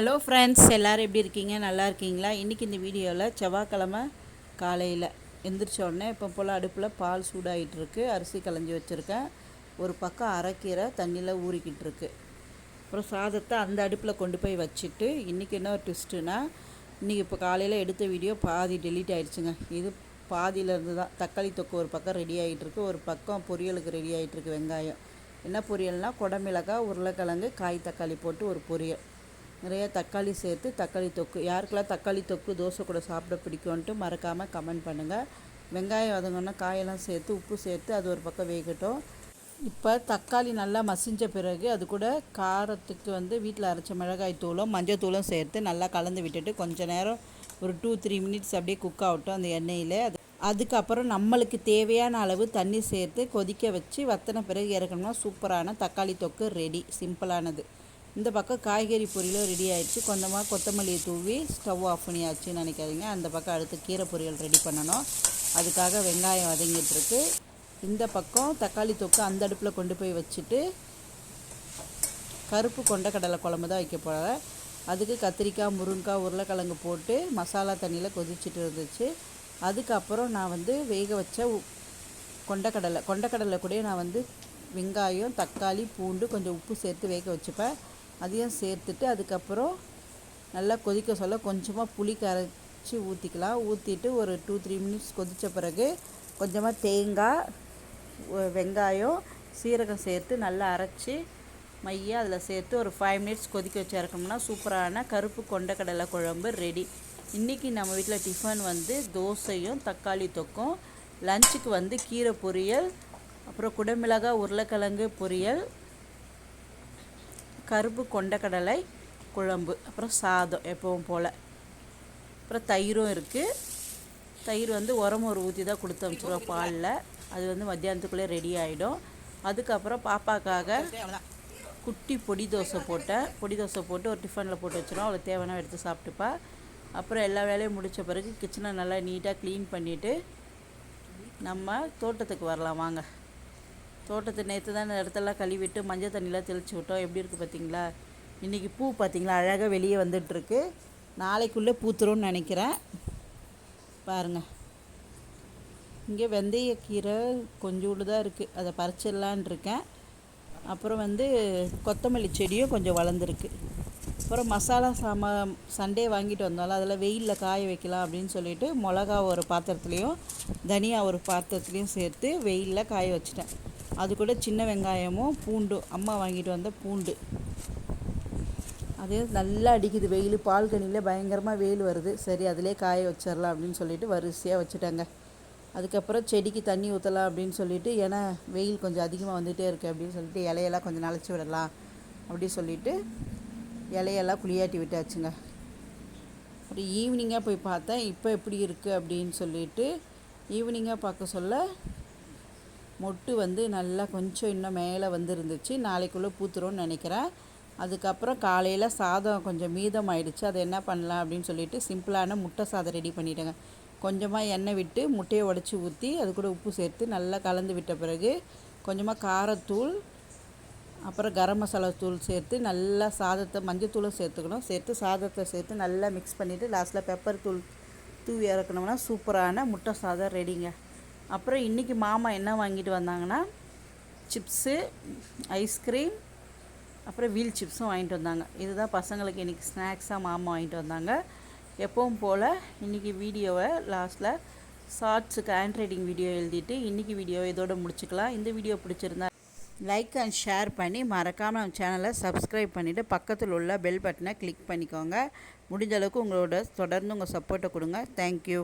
Hello friends எல்லோரும் எப்படி இருக்கீங்க? நல்லா இருக்கீங்களா? இன்றைக்கி இந்த வீடியோவில் செவ்வாய்க்கிழமை காலையில் எந்திரிச்ச உடனே இப்போ போல் அடுப்பில் பால் சூடாகிட்டுருக்கு அரிசி களைஞ்சி வச்சுருக்கேன். ஒரு பக்கம் அரைக்கீரை தண்ணியில் ஊறிக்கிட்டு இருக்கு அப்புறம் சாதத்தை அந்த அடுப்பில் கொண்டு போய் வச்சுட்டு இன்றைக்கி என்ன ஒரு ட்விஸ்ட்டுனா இன்றைக்கி இப்போ காலையில் எடுத்த வீடியோ பாதி டெலீட் ஆகிடுச்சுங்க இது பாதியிலேருந்து தான். தக்காளி தொக்கு ஒரு பக்கம் ரெடி ஆகிட்டுருக்கு ஒரு பக்கம் பொரியலுக்கு ரெடி ஆகிட்டுருக்கு வெங்காயம். என்ன பொரியல்னால் குடமிளகாய் உருளைக்கிழங்கு காய் தக்காளி போட்டு ஒரு பொரியல். நிறைய தக்காளி சேர்த்து தக்காளி தொக்கு யாருக்கெல்லாம் தக்காளி தொக்கு தோசை கூட சாப்பிட பிடிக்கும்ன்ட்டு மறக்காமல் கமெண்ட் பண்ணுங்கள் வெங்காயம் வதங்கினா காயெல்லாம் சேர்த்து உப்பு சேர்த்து அது ஒரு பக்கம் வேகட்டும். இப்போ தக்காளி நல்லா மசிஞ்ச பிறகு அது கூட காரத்துக்கு வந்து வீட்டில் அரைச்ச மிளகாய் தூளும் மஞ்சள் தூளும் சேர்த்து நல்லா கலந்து விட்டுட்டு கொஞ்ச நேரம் ஒரு டூ த்ரீ மினிட்ஸ் அப்படியே குக் ஆகட்டும் அந்த எண்ணெயில். அது அதுக்கப்புறம் நம்மளுக்கு தேவையான அளவு தண்ணி சேர்த்து கொதிக்க வச்சு வத்தின பிறகு இறக்கணும்னா சூப்பரான தக்காளி தொக்கு ரெடி சிம்பிளானது இந்த பக்கம் காய்கறி பொரியலும் ரெடி ஆகிடுச்சு கொஞ்சமாக கொத்தமல்லியை தூவி ஸ்டவ் ஆஃப் பண்ணியாச்சுன்னு நினைக்காதீங்க. அந்த பக்கம் அடுத்து கீரை பொரியல் ரெடி பண்ணணும். அதுக்காக வெங்காயம் வதங்கிட்டுருக்கு இந்த பக்கம் தக்காளி தொக்கு அந்த அடுப்பில் கொண்டு போய் வச்சுட்டு கருப்பு கொண்டக்கடலை குழம்பு தான் வைக்க போகிறேன் அதுக்கு கத்திரிக்காய் முருங்காய் உருளைக்கிழங்கு போட்டு மசாலா தண்ணியில் கொதிச்சுட்டு இருந்துச்சு. அதுக்கப்புறம் நான் வந்து வேக வச்ச கொண்டக்கடலை கொண்டக்கடலை கூட நான் வந்து வெங்காயம் தக்காளி பூண்டு கொஞ்சம் உப்பு சேர்த்து வேக வச்சுப்பேன். அதையும் சேர்த்துட்டு அதுக்கப்புறம் நல்லா கொதிக்க சொல்ல கொஞ்சமாக புளி கரைச்சி ஊற்றிக்கலாம் ஊற்றிட்டு ஒரு டூ த்ரீ மினிட்ஸ் கொதித்த பிறகு கொஞ்சமாக தேங்காய் வெங்காயம் சீரகம் சேர்த்து நல்லா அரைச்சி மைய அதில் சேர்த்து ஒரு ஃபைவ் மினிட்ஸ் கொதிக்க வச்சு இறக்கணும்னா சூப்பரான கருப்பு கொண்டக்கடலை குழம்பு ரெடி இன்றைக்கி நம்ம வீட்டில் டிஃபன் வந்து தோசையும் தக்காளி தொக்கும் லஞ்சுக்கு வந்து கீரை பொரியல் அப்புறம் குடமிளகாய் உருளைக்கிழங்கு பொரியல் கருப்பு கொண்டக்கடலை குழம்பு அப்புறம் சாதம் எப்பவும் போல். அப்புறம் தயிரும் இருக்குது தயிர் வந்து உரம் ஒரு ஊற்றி தான் கொடுத்து அனுப்பிச்சிருவோம் பாலில். அது வந்து மத்தியானத்துக்குள்ளே ரெடி ஆகிடும் அதுக்கப்புறம் பாப்பாக்காக குட்டி பொடி தோசை போட்டேன். பொடி தோசை போட்டு ஒரு டிஃபனில் போட்டு வச்சிடும் அவளுக்கு தேவையான எடுத்து சாப்பிட்டுப்பா. அப்புறம் எல்லா வேலையும் முடித்த பிறகு கிச்சனை நல்லா நீட்டாக க்ளீன் பண்ணிவிட்டு நம்ம தோட்டத்துக்கு வரலாம். வாங்க. தோட்டத்தை நேற்று தான் இடத்தெல்லாம் கழுவிட்டு மஞ்சள் தண்ணியெலாம் தெளித்து விட்டோம். எப்படி இருக்குது பார்த்தீங்களா? இன்றைக்கி பூ பார்த்திங்களா? அழகாக வெளியே வந்துட்டுருக்கு. நாளைக்குள்ளே பூத்துரும்னு நினைக்கிறேன். பாருங்கள் இங்கே வெந்தயக்கீரை கொஞ்சோண்டு தான் இருக்குது அதை பறிச்சிடலான் இருக்கேன். அப்புறம் வந்து கொத்தமல்லி செடியும் கொஞ்சம் வளர்ந்துருக்கு. அப்புறம் மசாலா சாமா சண்டே வாங்கிட்டு வந்தாலும் அதில் வெயிலில் காய வைக்கலாம் அப்படின்னு சொல்லிட்டு மிளகா ஒரு பாத்திரத்துலேயும் தனியா ஒரு பாத்திரத்துலேயும் சேர்த்து வெயிலில் காய வச்சிட்டேன். அது கூட சின்ன வெங்காயமும் பூண்டும் அம்மா வாங்கிட்டு வந்த பூண்டு. அது நல்லா அடிக்குது வெயில் பால்கனியில் பயங்கரமாக வெயில் வருது. சரி அதிலே காய வச்சிடலாம் அப்படின்னு சொல்லிட்டு வரிசையாக வச்சுட்டாங்க. அதுக்கப்புறம் செடிக்கு தண்ணி ஊற்றலாம் அப்படின்னு சொல்லிட்டு ஏன்னா வெயில் கொஞ்சம் அதிகமாக வந்துகிட்டே இருக்குது அப்படின்னு சொல்லிட்டு இலையெல்லாம் கொஞ்சம் நனைச்சி விடலாம் அப்படி சொல்லிட்டு இலையெல்லாம் குளியாட்டி விட்டாச்சுங்க. அப்புறம் ஈவினிங்காக போய் பார்த்தேன் இப்போ எப்படி இருக்குது அப்படின்னு சொல்லிட்டு ஈவினிங்காக பார்க்க சொல்ல மொட்டு வந்து நல்லா கொஞ்சம் இன்னும் மேலே வந்துருந்துச்சு. நாளைக்குள்ளே பூத்துரும்னு நினைக்கிறேன். அதுக்கப்புறம் காலையில் சாதம் கொஞ்சம் மீதம் ஆயிடுச்சு அதை என்ன பண்ணலாம் அப்படின்னு சொல்லிட்டு சிம்பிளான முட்டை சாதம் ரெடி பண்ணிட்டேங்க. கொஞ்சமாக எண்ணெய் விட்டு முட்டையை உடச்சி ஊற்றி அது கூட உப்பு சேர்த்து நல்லா கலந்து விட்ட பிறகு கொஞ்சமாக காரத்தூள் அப்புறம் கரம் மசாலா தூள் சேர்த்து நல்லா சாதத்தை மஞ்சத்தூளும் சேர்த்துக்கணும். சேர்த்து சாதத்தை சேர்த்து நல்லா மிக்ஸ் பண்ணிவிட்டு லாஸ்ட்டில் பெப்பர் தூள் தூவி இறக்கணும்னா சூப்பரான முட்டை சாதம் ரெடிங்க அப்புறம் இன்றைக்கி மாமா என்ன வாங்கிட்டு வந்தாங்கன்னா சிப்ஸு ஐஸ்கிரீம் அப்புறம் வீல் சிப்ஸும் வாங்கிட்டு வந்தாங்க. இதுதான் பசங்களுக்கு இன்றைக்கி ஸ்நாக்ஸாக மாமா வாங்கிட்டு வந்தாங்க. எப்பவும் போல் இன்றைக்கி வீடியோவை லாஸ்ட்டில் ஷார்ட்ஸுக்கு ஹேண்ட் ரைட்டிங் வீடியோ எழுதிட்டு இன்றைக்கி வீடியோ இதோடு முடிச்சுக்கலாம். இந்த வீடியோ பிடிச்சிருந்தா லைக் அண்ட் ஷேர் பண்ணி மறக்காமல் நம்ம சேனலை சப்ஸ்கிரைப் பண்ணிவிட்டு பக்கத்தில் உள்ள பெல் பட்டனை கிளிக் பண்ணிக்கோங்க. முடிஞ்ச அளவுக்கு உங்களோட தொடர்ந்து உங்கள் சப்போர்ட்டை கொடுங்க. தேங்க்யூ